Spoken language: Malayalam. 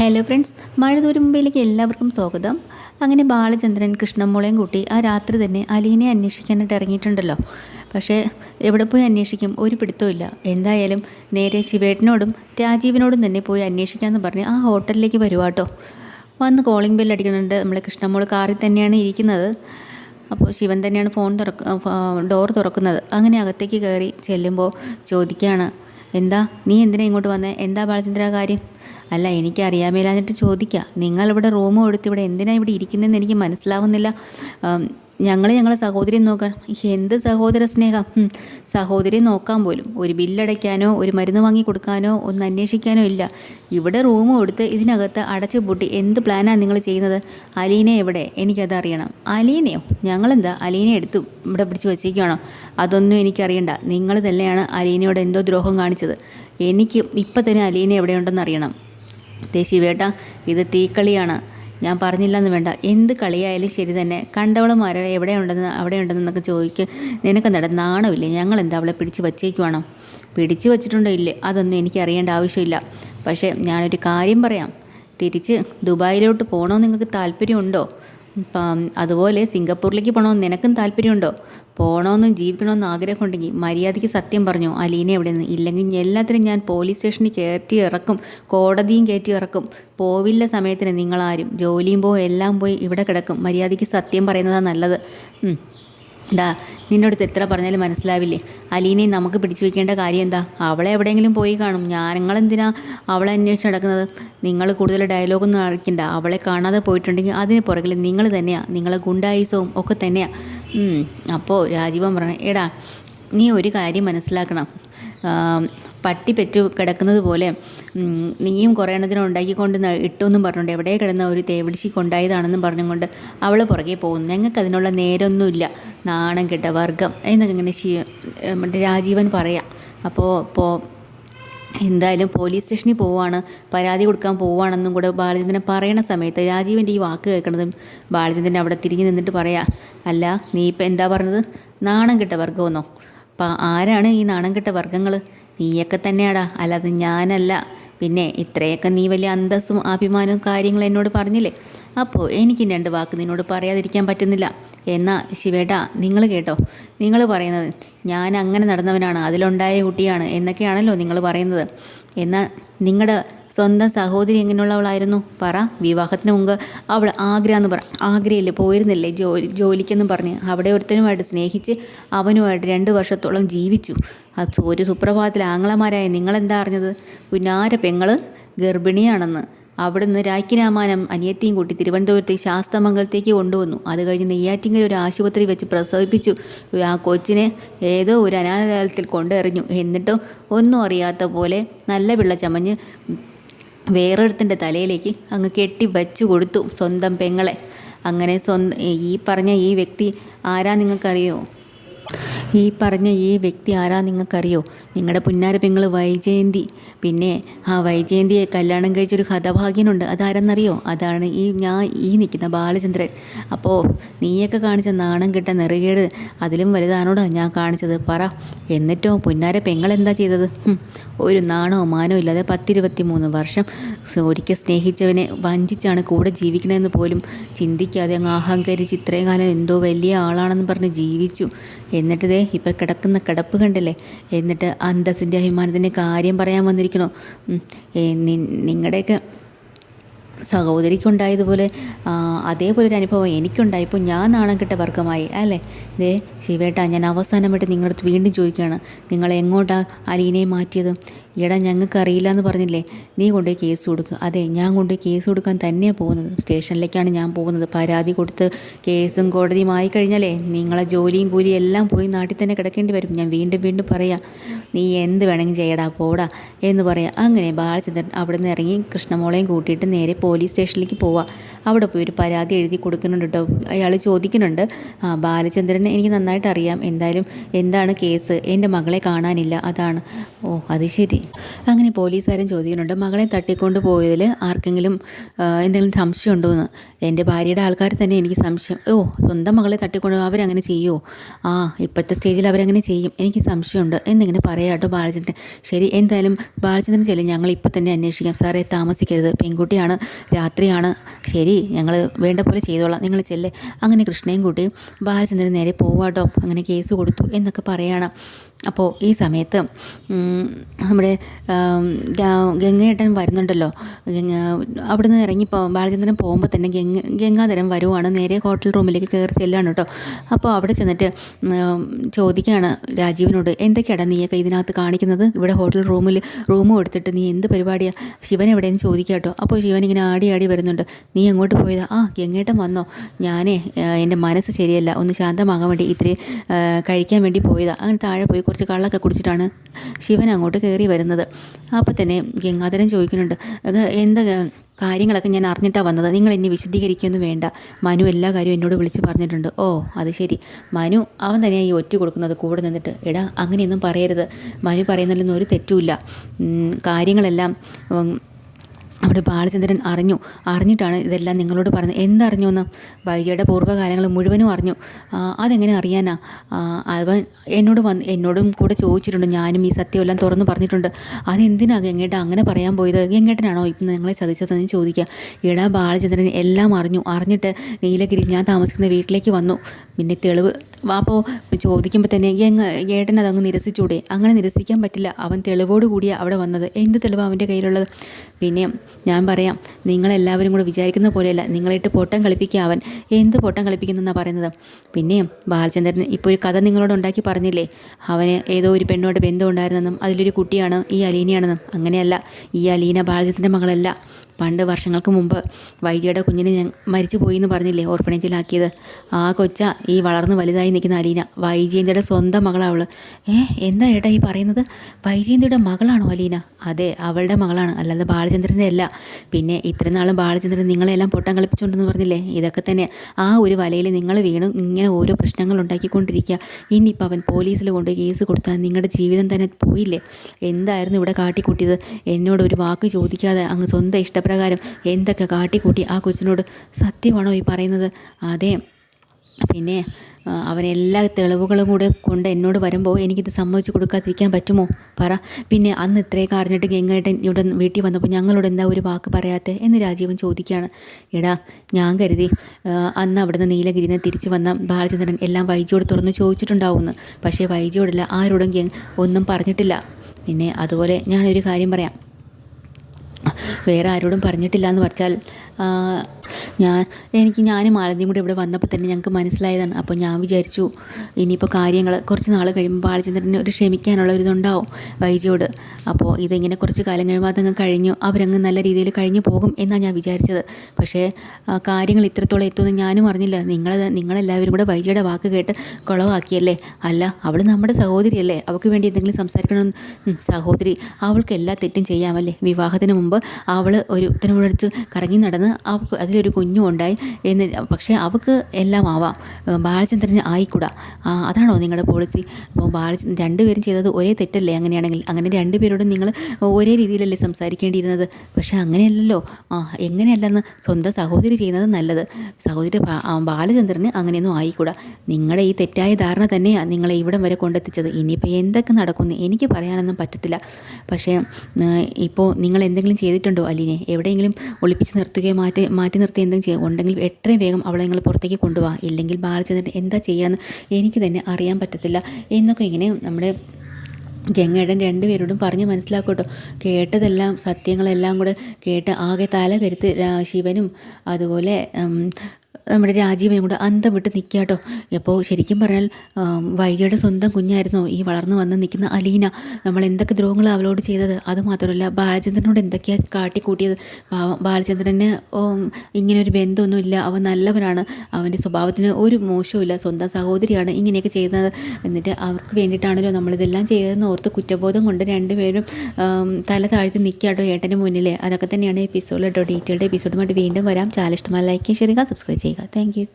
ഹലോ ഫ്രണ്ട്സ് മഴതൂരം മുമ്പിലേക്ക് എല്ലാവർക്കും സ്വാഗതം. അങ്ങനെ ബാലചന്ദ്രൻ കൃഷ്ണമോളയും കൂട്ടി ആ രാത്രി തന്നെ അലീനെ അന്വേഷിക്കാനായിട്ട് ഇറങ്ങിയിട്ടുണ്ടല്ലോ. പക്ഷേ എവിടെ പോയി അന്വേഷിക്കും? ഒരു പിടുത്തമില്ല എന്തായാലും നേരെ ശിവേട്ടനോടും രാജീവിനോടും തന്നെ പോയി അന്വേഷിക്കാമെന്ന് പറഞ്ഞ് ആ ഹോട്ടലിലേക്ക് വരുവാട്ടോ വന്ന് കോളിംഗ് ബെല്ല് അടിക്കുന്നുണ്ട്. നമ്മളെ കൃഷ്ണമോൾ കാറിൽ തന്നെയാണ് ഇരിക്കുന്നത്. അപ്പോൾ ശിവൻ തന്നെയാണ് ഫോൺ തുറക്ക ഡോർ തുറക്കുന്നത്. അങ്ങനെ അകത്തേക്ക് കയറി ചെല്ലുമ്പോൾ ചോദിക്കുകയാണ് എന്താ? നീ എന്തിനാ ഇങ്ങോട്ട് വന്നേ? എന്താ ബാലചന്ദ്ര കാര്യം? അല്ല എനിക്ക് മേലാഞ്ഞിട്ട് ചോദിക്കുക നിങ്ങളിവിടെ റൂം കൊടുത്ത് ഇവിടെ എന്തിനാണ് ഇവിടെ ഇരിക്കുന്നതെന്ന് എനിക്ക് മനസ്സിലാവുന്നില്ല. ഞങ്ങൾ ഞങ്ങളെ സഹോദരി നോക്കാൻ. എന്ത് സഹോദര സ്നേഹം? സഹോദരി നോക്കാൻ പോലും. ഒരു ബില്ലടയ്ക്കാനോ ഒരു മരുന്ന് വാങ്ങി കൊടുക്കാനോ ഒന്ന് അന്വേഷിക്കാനോ ഇല്ല. ഇവിടെ റൂം കൊടുത്ത് ഇതിനകത്ത് അടച്ചു പൂട്ടി എന്ത് പ്ലാനാണ് നിങ്ങൾ ചെയ്യുന്നത്? അലീനെ എവിടെ? എനിക്കത് അറിയണം. അലീനയോ? ഞങ്ങളെന്താ? അലീനെ എടുത്ത് ഇവിടെ പിടിച്ച് വച്ചേക്കുകയാണോ അതൊന്നും എനിക്കറിയണ്ട നിങ്ങൾ തന്നെയാണ് അലീനയോട് എന്തോ ദ്രോഹം കാണിച്ചത്. എനിക്ക് ഇപ്പം തന്നെ അലീന എവിടെയുണ്ടെന്ന് അറിയണം. ദേ വേട്ട ഇത് തീക്കളിയാണ്. ഞാൻ പറഞ്ഞില്ലെന്ന് വേണ്ട. എന്ത് കളിയായാലും ശരി തന്നെ. കണ്ടവളമാരെ എവിടെ ഉണ്ടെന്ന് അവിടെ ഉണ്ടെന്നൊക്കെ ചോദിക്കുക നിനക്കെന്താ നാണമില്ലേ? ഞങ്ങൾ എന്താ അവളെ പിടിച്ച് വച്ചേക്കുവാണോ? പിടിച്ച് വച്ചിട്ടുണ്ടോ ഇല്ലേ? അതൊന്നും എനിക്ക് അറിയേണ്ട ആവശ്യമില്ല. പക്ഷേ ഞാനൊരു കാര്യം പറയാം. തിരിച്ച് ദുബായിലോട്ട് പോകണമെന്ന് നിങ്ങൾക്ക് താല്പര്യമുണ്ടോ? അതുപോലെ സിംഗപ്പൂരിലേക്ക് പോകണമെന്ന് നിനക്കും താല്പര്യമുണ്ടോ? പോകണമെന്നും ജീവിക്കണമെന്നും ആഗ്രഹമുണ്ടെങ്കിൽ മര്യാദയ്ക്ക് സത്യം പറഞ്ഞു. അലീന എവിടെ നിന്ന്? ഇല്ലെങ്കിൽ എല്ലാത്തിനും ഞാൻ പോലീസ് സ്റ്റേഷനിൽ കയറ്റി ഇറക്കും. കോടതിയും കയറ്റി ഇറക്കും. പോവില്ല സമയത്തിന് നിങ്ങളാരും. ജോലിയും പോയി എല്ലാം പോയി ഇവിടെ കിടക്കും. മര്യാദയ്ക്ക് സത്യം പറയുന്നതാണ് നല്ലത്. ഡാ നിന്നോട് എത്ര പറഞ്ഞാലും മനസ്സിലാവില്ലേ? അലീനെ നമുക്ക് പിടിച്ചു വയ്ക്കേണ്ട കാര്യം എന്താ? അവളെ എവിടെയെങ്കിലും പോയി കാണും. ഞങ്ങളെന്തിനാ അവളെ അന്വേഷിച്ച് നടക്കുന്നത്? നിങ്ങൾ കൂടുതൽ ഡയലോഗൊന്നും അറിയിക്കണ്ട അവളെ കാണാതെ പോയിട്ടുണ്ടെങ്കിൽ അതിന് പുറകിൽ നിങ്ങൾ തന്നെയാണ് നിങ്ങളെ ഗുണ്ടായുസവും ഒക്കെ തന്നെയാണ് അപ്പോൾ രാജീവൻ പറഞ്ഞു എടാ നീ ഒരു കാര്യം മനസ്സിലാക്കണം. പട്ടി പെറ്റു കിടക്കുന്നത് പോലെ നീയും കുറേ എണ്ണത്തിനും ഉണ്ടാക്കിക്കൊണ്ട് ഇട്ടുമെന്നും പറഞ്ഞുകൊണ്ട് എവിടെ കിടന്ന ഒരു തേവിടിച്ചി കൊണ്ടായതാണെന്നും പറഞ്ഞുകൊണ്ട് അവൾ പുറകെ പോകുന്നു. ഞങ്ങൾക്ക് അതിനുള്ള നേരമൊന്നുമില്ല നാണം കെട്ട വർഗം എന്നൊക്കെ ഇങ്ങനെ രാജീവൻ പറയാം. അപ്പോൾ ഇപ്പോൾ എന്തായാലും പോലീസ് സ്റ്റേഷനിൽ പോവാണ് പരാതി കൊടുക്കാൻ പോവാണെന്നും കൂടെ ബാലചന്ദ്രൻ പറയണ സമയത്ത് രാജീവിന്റെ ഈ വാക്ക് കേൾക്കണതും ബാലചന്ദ്രൻ അവിടെ തിരിഞ്ഞു നിന്നിട്ട് പറയാ അല്ല നീ ഇപ്പം എന്താ പറഞ്ഞത്? നാണം കെട്ട വർഗമെന്നോ അപ്പം ആരാണ് ഈ നാണം കെട്ട വർഗങ്ങൾ നീയൊക്കെ തന്നെയാടാ. അല്ലാതെ ഞാനല്ല. പിന്നെ ഇത്രയൊക്കെ നീ വലിയ അന്തസ്സും അഭിമാനവും കാര്യങ്ങളും എന്നോട് പറഞ്ഞില്ലേ? അപ്പോൾ എനിക്ക് രണ്ട് വാക്ക് നിന്നോട് പറയാതിരിക്കാൻ പറ്റുന്നില്ല. എന്നാ ശിവേട്ടാ നിങ്ങൾ കേട്ടോ. നിങ്ങൾ പറയുന്നത് ഞാൻ അങ്ങനെ നടന്നവനാണ് അതിലുണ്ടായ കുട്ടിയാണ് എന്നൊക്കെയാണല്ലോ നിങ്ങൾ പറയുന്നത്. എന്നാൽ നിങ്ങളുടെ സ്വന്തം സഹോദരി എങ്ങനെയുള്ളവളായിരുന്നു? പറ വിവാഹത്തിന് മുമ്പ് അവൾ ആഗ്ര എന്ന് പറ ആഗ്രയല്ലേ പോയിരുന്നില്ലേ? ജോലി ജോലിക്കെന്ന് പറഞ്ഞ് അവിടെ ഒരുത്തനുമായിട്ട് സ്നേഹിച്ച് അവനുമായിട്ട് രണ്ട് വർഷത്തോളം ജീവിച്ചു. അത് ഒരു സുപ്രഭാതത്തിൽ ആങ്ങളമാരായ നിങ്ങളെന്താ അറിഞ്ഞത്? പുന്നാര പെങ്ങൾ ഗർഭിണിയാണെന്ന്. അവിടുന്ന് രാജ്ഞിരാമാനം അനിയത്തിയും കൂട്ടി തിരുവനന്തപുരത്തെ ശാസ്തമംഗലത്തേക്ക് കൊണ്ടുവന്നു. അത് കഴിഞ്ഞ് നെയ്യാറ്റിങ്കൽ ഒരു ആശുപത്രി വെച്ച് പ്രസവിപ്പിച്ചു. ആ കൊച്ചിനെ ഏതോ ഒരു അനാഥാലയത്തിൽ കൊണ്ടെറിഞ്ഞു എന്നിട്ടോ ഒന്നും അറിയാത്ത പോലെ നല്ല പിള്ള ചമഞ്ഞ് വേറൊരുത്തിന്റെ തലയിലേക്ക് അങ്ങ് കെട്ടി വച്ചു കൊടുത്തു സ്വന്തം പെങ്ങളെ. അങ്ങനെ സ്വന്തം ഈ പറഞ്ഞ ഈ വ്യക്തി ആരാ നിങ്ങൾക്കറിയോ? ഈ പറഞ്ഞ ഈ വ്യക്തി ആരാ നിങ്ങൾക്കറിയോ? നിങ്ങളുടെ പുന്നാര പെങ്ങൾ വൈജയന്തി. പിന്നെ ആ വൈജയന്തിയെ കല്യാണം കഴിച്ചൊരു ഹതഭാഗ്യനുണ്ട് അതാരെന്നറിയോ? അതാണ് ഈ ഞാൻ ഈ നിൽക്കുന്ന ബാലചന്ദ്രൻ. അപ്പോൾ നീയൊക്കെ കാണിച്ച നാണം കെട്ട നെറുകേട് അതിലും വലുതാണോടാ ഞാൻ കാണിച്ചത്? പറ. എന്നിട്ടോ പുന്നാര പെങ്ങൾ എന്താ ചെയ്തത്? ഒരു നാണോ മാനോ ഇല്ലാതെ പത്തിരുപത്തി മൂന്ന് വർഷം ഒരിക്കൽ സ്നേഹിച്ചവനെ വഞ്ചിച്ചാണ് കൂടെ ജീവിക്കണമെന്ന് പോലും ചിന്തിക്കാതെ അങ്ങ് അഹങ്കരിച്ച് ഇത്രയും കാലം എന്തോ വലിയ ആളാണെന്ന് പറഞ്ഞ് ജീവിച്ചു. എന്നിട്ട് ദേ ഇപ്പം കിടക്കുന്ന കിടപ്പ് കണ്ടില്ലേ? എന്നിട്ട് അന്തസ്സിന്റെ അഭിമാനത്തിന്റെ കാര്യം പറയാൻ വന്നിരിക്കണോ. നിങ്ങളുടെയൊക്കെ സഹോദരിക്കുണ്ടായതുപോലെ അതേപോലെ ഒരു അനുഭവം എനിക്കുണ്ടായപ്പോൾ ഞാൻ നാണം കിട്ട വർഗമായി അല്ലേ? ദേ ശിവേട്ടാ ഞാൻ അവസാനമായിട്ട് നിങ്ങളുടെ വീണ്ടും ചോദിക്കുകയാണ്. നിങ്ങൾ എങ്ങോട്ടാണ് അലീനയെ മാറ്റിയത്? എടാ ഞങ്ങൾക്ക് അറിയില്ല എന്ന് പറഞ്ഞില്ലേ? നീ കൊണ്ടുപോയി കേസ് കൊടുക്കുക അതെ ഞാൻ കൊണ്ടുപോയി കേസ് കൊടുക്കാൻ തന്നെയാണ് പോകുന്നത്. സ്റ്റേഷനിലേക്കാണ് ഞാൻ പോകുന്നത്. പരാതി കൊടുത്ത് കേസും കോടതിയും ആയിക്കഴിഞ്ഞാലേ നിങ്ങളെ ജോലിയും കൂലിയും എല്ലാം പോയി നാട്ടിൽ തന്നെ കിടക്കേണ്ടി വരും. ഞാൻ വീണ്ടും വീണ്ടും പറയാം നീ എന്ത് വേണമെങ്കിൽ ചെയ്യടാ പോടാ എന്ന് പറയാം. അങ്ങനെ ബാലചന്ദ്രൻ അവിടെ നിന്ന് ഇറങ്ങി കൃഷ്ണമോളെയും കൂട്ടിയിട്ട് നേരെ പോലീസ് സ്റ്റേഷനിലേക്ക് പോവാം. അവിടെ പോയി ഒരു പരാതി എഴുതി കൊടുക്കുന്നുണ്ട് കേട്ടോ അയാൾ ചോദിക്കുന്നുണ്ട് ആ ബാലചന്ദ്രനെ എനിക്ക് നന്നായിട്ട് അറിയാം. എന്തായാലും എന്താണ് കേസ് എന്റെ മകളെ കാണാനില്ല. അതാണ്. ഓ അത് ശരി. അങ്ങനെ പോലീസുകാരൻ ചോദിക്കുന്നുണ്ട് മകളെ തട്ടിക്കൊണ്ട് പോയതിൽ ആർക്കെങ്കിലും എന്തെങ്കിലും സംശയം ഉണ്ടോ എന്ന്? എന്റെ ഭാര്യയുടെ ആൾക്കാർ തന്നെ എനിക്ക് സംശയം. ഓ സ്വന്തം മകളെ തട്ടിക്കൊണ്ട് അവരങ്ങനെ ചെയ്യുമോ ആ ഇപ്പോഴത്തെ സ്റ്റേജിൽ അവരങ്ങനെ ചെയ്യും എനിക്ക് സംശയമുണ്ട് എന്നിങ്ങനെ പറയും പറയാം കേട്ടോ ബാലചന്ദ്രൻ. ശരി എന്തായാലും ബാലചന്ദ്രൻ ചെല്ലും ഞങ്ങൾ ഇപ്പോൾ തന്നെ അന്വേഷിക്കാം. സാറേ താമസിക്കരുത് പെൺകുട്ടിയാണ് രാത്രിയാണ്. ശരി ഞങ്ങൾ വേണ്ട പോലെ ചെയ്തോളാം നിങ്ങൾ ചെല്ലേ. അങ്ങനെ കൃഷ്ണയും കൂട്ടി ബാലചന്ദ്രൻ നേരെ പോവാട്ടോ അങ്ങനെ കേസ് കൊടുത്തു എന്നൊക്കെ പറയണം. അപ്പോൾ ഈ സമയത്ത് ഉം, നമ്മുടെ ഗംഗേട്ടൻ വരുന്നുണ്ടല്ലോ. ഗംഗ നിന്ന് ഇറങ്ങിപ്പോ ബാലചന്ദ്രൻ പോകുമ്പോൾ തന്നെ ഗംഗ ഗംഗാധരൻ വരുവാണ്. നേരെ ഹോട്ടൽ റൂമിലേക്ക് കയറി ചെല്ലാണ് കേട്ടോ അപ്പോൾ അവിടെ ചെന്നിട്ട് ചോദിക്കുകയാണ് രാജീവിനോട് എന്തൊക്കെയാണ് നീയൊക്കെ ഇതിനകത്ത് കാണിക്കുന്നത്? ഇവിടെ ഹോട്ടൽ റൂമിൽ റൂം എടുത്തിട്ട് നീ എന്ത് പരിപാടിയാണ് ശിവൻ എവിടെയെന്ന് ചോദിക്കുക കേട്ടോ അപ്പോൾ ശിവൻ ഇങ്ങനെ ആടി ആടി വരുന്നുണ്ട്. നീ എങ്ങോട്ട് പോയതാ? ആ ഗംഗേട്ടൻ വന്നോ. ഞാനേ എന്റെ മനസ്സ് ശരിയല്ല. ഒന്ന് ശാന്തമാകാൻ വേണ്ടി ഇത്തിരി കഴിക്കാൻ വേണ്ടി പോയതാ. അങ്ങനെ താഴെ പോയി കുറച്ച് കള്ളൊക്കെ കുടിച്ചിട്ടാണ് ശിവൻ അങ്ങോട്ട് കയറി വരുന്നത്. അപ്പോൾ തന്നെ ഗംഗാധരൻ ചോദിക്കുന്നുണ്ട് എന്താ കാര്യങ്ങളൊക്കെ ഞാൻ അറിഞ്ഞിട്ടാണ് വന്നത്? നിങ്ങൾ എന്നെ വിശദീകരിക്കൊന്നും വേണ്ട. മനു എല്ലാ കാര്യവും എന്നോട് വിളിച്ച് പറഞ്ഞിട്ടുണ്ട്. ഓ അത് ശരി. മനു അവൻ തന്നെയാണ് ഈ ഒറ്റ കൊടുക്കുന്നത്. കൂടെ നിന്നിട്ട് എടാ അങ്ങനെയൊന്നും പറയരുത്. മനു പറയുന്നതിലൊന്നും ഒരു തെറ്റുമില്ല. കാര്യങ്ങളെല്ലാം അവിടെ ബാലചന്ദ്രൻ അറിഞ്ഞു. അറിഞ്ഞിട്ടാണ് ഇതെല്ലാം നിങ്ങളോട് പറഞ്ഞത്. എന്തറിഞ്ഞു എന്ന് വൈജയുടെ പൂർവകാലങ്ങൾ മുഴുവനും അറിഞ്ഞു. അതെങ്ങനെ അറിയാനാ? അവൻ എന്നോട് വന്ന് എന്നോടും കൂടെ ചോദിച്ചിട്ടുണ്ട്. ഞാനും ഈ സത്യമെല്ലാം തുറന്ന് പറഞ്ഞിട്ടുണ്ട്. അതെന്തിനാ ഗംഗേട്ട അങ്ങനെ പറയാൻ പോയത്? എങ്ങേട്ടനാണോ ഇപ്പം നിങ്ങളെ ചതിച്ചതെന്ന് ചോദിക്കുക. ഇടാ ബാലചന്ദ്രൻ എല്ലാം അറിഞ്ഞു. അറിഞ്ഞിട്ട് നീലഗിരി ഞാൻ താമസിക്കുന്ന വീട്ടിലേക്ക് വന്നു. പിന്നെ തെളിവ് അപ്പോൾ ചോദിക്കുമ്പോൾ തന്നെ എങ്ങ ഏട്ടൻ അതങ്ങ് നിരസിച്ചൂടെ. അങ്ങനെ നിരസിക്കാൻ പറ്റില്ല. അവൻ തെളിവോടുകൂടിയാണ് അവിടെ വന്നത്. എന്ത് തെളിവ് അവന്റെ കയ്യിലുള്ളത്? പിന്നെ ഞാൻ പറയാം നിങ്ങളെല്ലാവരും കൂടെ വിചാരിക്കുന്ന പോലെയല്ല നിങ്ങളിട്ട് പൊട്ടം കളിപ്പിക്കുക അവൻ. എന്ത് പൊട്ടം കളിപ്പിക്കുന്നെന്നാണ് പറയുന്നത്? പിന്നെ ബാലചന്ദ്രൻ ഇപ്പോൾ ഒരു കഥ നിങ്ങളോട് ഉണ്ടാക്കി പറഞ്ഞില്ലേ? അവന് ഏതോ ഒരു പെണ്ണോട് ബന്ധം ഉണ്ടായിരുന്നെന്നും അതിലൊരു കുട്ടിയാണ് ഈ അലീനയാണെന്നും. അങ്ങനെയല്ല ഈ അലീന ബാലചന്ദ്രന്റെ മകളല്ല. പണ്ട് വർഷങ്ങൾക്ക് മുമ്പ് വൈജയുടെ കുഞ്ഞിനെ ഞാൻ മരിച്ചു പോയി എന്ന് പറഞ്ഞില്ലേ ഓർഫണേജിലാക്കിയത് ആ കൊച്ച ഈ വളർന്ന് വലുതായി നിൽക്കുന്ന അലീന. വൈജയന്തിയുടെ സ്വന്തം മകളാവൾ ഏ എന്താ ഏട്ടാ ഈ പറയുന്നത്? വൈജയന്തിയുടെ മകളാണോ അലീന? അതെ അവളുടെ മകളാണ്. അല്ലാതെ ബാലചന്ദ്രന്റെ അല്ല. പിന്നെ ഇത്രയും നാളും ബാലചന്ദ്രൻ നിങ്ങളെല്ലാം പൊട്ടം കളിപ്പിച്ചുകൊണ്ടെന്ന് പറഞ്ഞില്ലേ? ഇതൊക്കെ തന്നെ ആ ഒരു വലയിൽ നിങ്ങൾ വീണു ഇങ്ങനെ ഓരോ പ്രശ്നങ്ങൾ ഉണ്ടാക്കിക്കൊണ്ടിരിക്കുക. ഇനിയിപ്പോൾ അവൻ പോലീസിൽ കൊണ്ട് കേസ് കൊടുത്താൽ നിങ്ങളുടെ ജീവിതം തന്നെ പോയില്ലേ? എന്തായിരുന്നു ഇവിടെ കാട്ടിക്കൂട്ടിയത്? എന്നോട് ഒരു വാക്ക് ചോദിക്കാതെ അങ്ങ് സ്വന്തം ഇഷ്ടപ്രകാരം എന്തൊക്കെ കാട്ടിക്കൂട്ടി ആ കൊച്ചിനോട് സത്യമാണോ ഈ പറയുന്നത്? അതെ. പിന്നെ അവനെല്ലാ തെളിവുകളും കൂടെ കൊണ്ട് എന്നോട് വരുമ്പോൾ എനിക്കിത് സമ്മതിച്ചു കൊടുക്കാതിരിക്കാൻ പറ്റുമോ? പറ. പിന്നെ അന്ന് ഇത്രയൊക്കെ അറിഞ്ഞിട്ട് ഗംഗേട്ടൻ ഇവിടെ വീട്ടിൽ വന്നപ്പോൾ ഞങ്ങളോട് എന്താ ഒരു വാക്ക് പറയാത്തത് എന്ന് രാജീവൻ ചോദിക്കുകയാണ്. എടാ ഞാൻ കരുതി അന്ന് അവിടുന്ന് നീലഗിരിന്ന് തിരിച്ചു വന്ന ബാലചന്ദ്രൻ എല്ലാം വൈജിയോട് തുറന്ന് ചോദിച്ചിട്ടുണ്ടാവുമെന്ന് പക്ഷേ വൈജിയോടല്ല ആരോടും ഒന്നും പറഞ്ഞിട്ടില്ല. പിന്നെ അതുപോലെ ഞാനൊരു കാര്യം പറയാം. വേറെ ആരോടും പറഞ്ഞിട്ടില്ല എന്ന് പറഞ്ഞാൽ ഞാൻ എനിക്ക് ഞാനും മാലതിയും കൂടി ഇവിടെ വന്നപ്പോൾ തന്നെ ഞങ്ങൾക്ക് മനസ്സിലായതാണ്. അപ്പോൾ ഞാൻ വിചാരിച്ചു ഇനിയിപ്പോൾ കാര്യങ്ങൾ കുറച്ച് നാൾ കഴിയുമ്പോൾ ബാലചന്ദ്രന് ഒരു ക്ഷമിക്കാനുള്ള ഒരു ഇതുണ്ടാവും വൈജിയോട്. അപ്പോൾ ഇതിങ്ങനെ കുറച്ച് കാലം കഴിയുമ്പോൾ അതങ്ങ് കഴിഞ്ഞു അവരങ്ങ് നല്ല രീതിയിൽ കഴിഞ്ഞു പോകും എന്നാണ് ഞാൻ വിചാരിച്ചത്. പക്ഷേ കാര്യങ്ങൾ ഇത്രത്തോളം എത്തുമെന്ന് ഞാനും അറിഞ്ഞില്ല. നിങ്ങൾ നിങ്ങളെല്ലാവരും കൂടെ വൈജിയുടെ വാക്ക് കേട്ട് കുളവാക്കിയല്ലേ? അല്ല അവൾ നമ്മുടെ സഹോദരിയല്ലേ? അവൾക്ക് വേണ്ടി എന്തെങ്കിലും സംസാരിക്കണം സഹോദരി അവൾക്ക് എല്ലാ തെറ്റും ചെയ്യാമല്ലേ? വിവാഹത്തിന് മുമ്പ് അവൾ ഒരു ഉത്തരവെടുത്ത് കറങ്ങി നടന്ന് അവൾക്ക് അതിലൊരു കുഞ്ഞും ഉണ്ടായി എന്ന് പക്ഷേ അവൾക്ക് എല്ലാം ആവാം. ബാലചന്ദ്രന് ആയിക്കൂടാ. അതാണോ നിങ്ങളുടെ പോളിസി അപ്പോൾ ബാലച രണ്ടുപേരും ചെയ്തത് ഒരേ തെറ്റല്ലേ? അങ്ങനെയാണെങ്കിൽ അങ്ങനെ രണ്ടുപേരോടും നിങ്ങൾ ഒരേ രീതിയിലല്ലേ സംസാരിക്കേണ്ടിയിരുന്നത്? പക്ഷേ അങ്ങനെയല്ലല്ലോ. ആ എങ്ങനെയല്ലെന്ന് സ്വന്തം സഹോദരി ചെയ്യുന്നത് നല്ലത്. സഹോദരി ബാലചന്ദ്രന് അങ്ങനെയൊന്നും ആയിക്കൂടാ. നിങ്ങളുടെ ഈ തെറ്റായ ധാരണ തന്നെയാണ് നിങ്ങളെ ഇവിടം വരെ കൊണ്ടെത്തിച്ചത്. ഇനിയിപ്പോൾ എന്തൊക്കെ നടക്കുന്നു എനിക്ക് പറയാനൊന്നും പറ്റത്തില്ല. പക്ഷേ ഇപ്പോൾ നിങ്ങൾ എന്തെങ്കിലും ചെയ്തിട്ടുണ്ടോ അലീനെ? എവിടെയെങ്കിലും ഒളിപ്പിച്ച് നിർത്തുകയോ മാറ്റി മാറ്റി നിർത്തി എന്തെങ്കിലും ചെയ്യുക ഉണ്ടെങ്കിൽ എത്രയും വേഗം അവളെ നിങ്ങൾ പുറത്തേക്ക് കൊണ്ടുപോകാം ഇല്ലെങ്കിൽ ബാലചന്ദ്രൻ എന്താ ചെയ്യാന്ന് എനിക്ക് തന്നെ അറിയാൻ പറ്റത്തില്ല. എന്നൊക്കെ ഇങ്ങനെ നമ്മുടെ ഗംഗേടൻ രണ്ടുപേരോടും പറഞ്ഞ് മനസ്സിലാക്കട്ടോ കേട്ടതെല്ലാം സത്യങ്ങളെല്ലാം കൂടെ കേട്ട് ആകെ തല പെരുത്ത് ശിവനും അതുപോലെ നമ്മുടെ രാജീവനും കൂടെ അന്തം വിട്ട് നിൽക്കുക കേട്ടോ. അപ്പോൾ ശരിക്കും പറഞ്ഞാൽ വൈജയുടെ സ്വന്തം കുഞ്ഞായിരുന്നു ഈ വളർന്നു വന്ന് നിൽക്കുന്ന അലീന. നമ്മൾ എന്തൊക്കെ ദ്രോഹങ്ങൾ അവളോട് ചെയ്തത്? അതുമാത്രമല്ല ബാലചന്ദ്രനോട് എന്തൊക്കെയാണ് കാട്ടിക്കൂട്ടിയത്? ബാലചന്ദ്രന് ഇങ്ങനെ ഒരു ബന്ധമൊന്നുമില്ല അവൻ നല്ലവനാണ്. അവന്റെ സ്വഭാവത്തിന് ഒരു മോശവുമില്ല സ്വന്തം സഹോദരിയാണ് ഇങ്ങനെയൊക്കെ ചെയ്യുന്നത്. എന്നിട്ട് അവർക്ക് വേണ്ടിയിട്ടാണല്ലോ നമ്മളിതെല്ലാം ചെയ്തതെന്ന് ഓർത്ത് കുറ്റബോധം കൊണ്ട് രണ്ടുപേരും തല താഴ്ത്തി നിൽക്കുക കേട്ടോ ഏട്ടന്റെ മുന്നിൽ. അതൊക്കെ തന്നെയാണ് എപ്പിസോഡ് കേട്ടോ ഡീറ്റെയിൽഡ് എപ്പിസോഡുമായിട്ട് വീണ്ടും വരാം. ചാനൽ ഇഷ്ടമായി ലൈക്ക് ചെയ്യുക സബ്സ്ക്രൈബ് ചെയ്യുക. Thank you.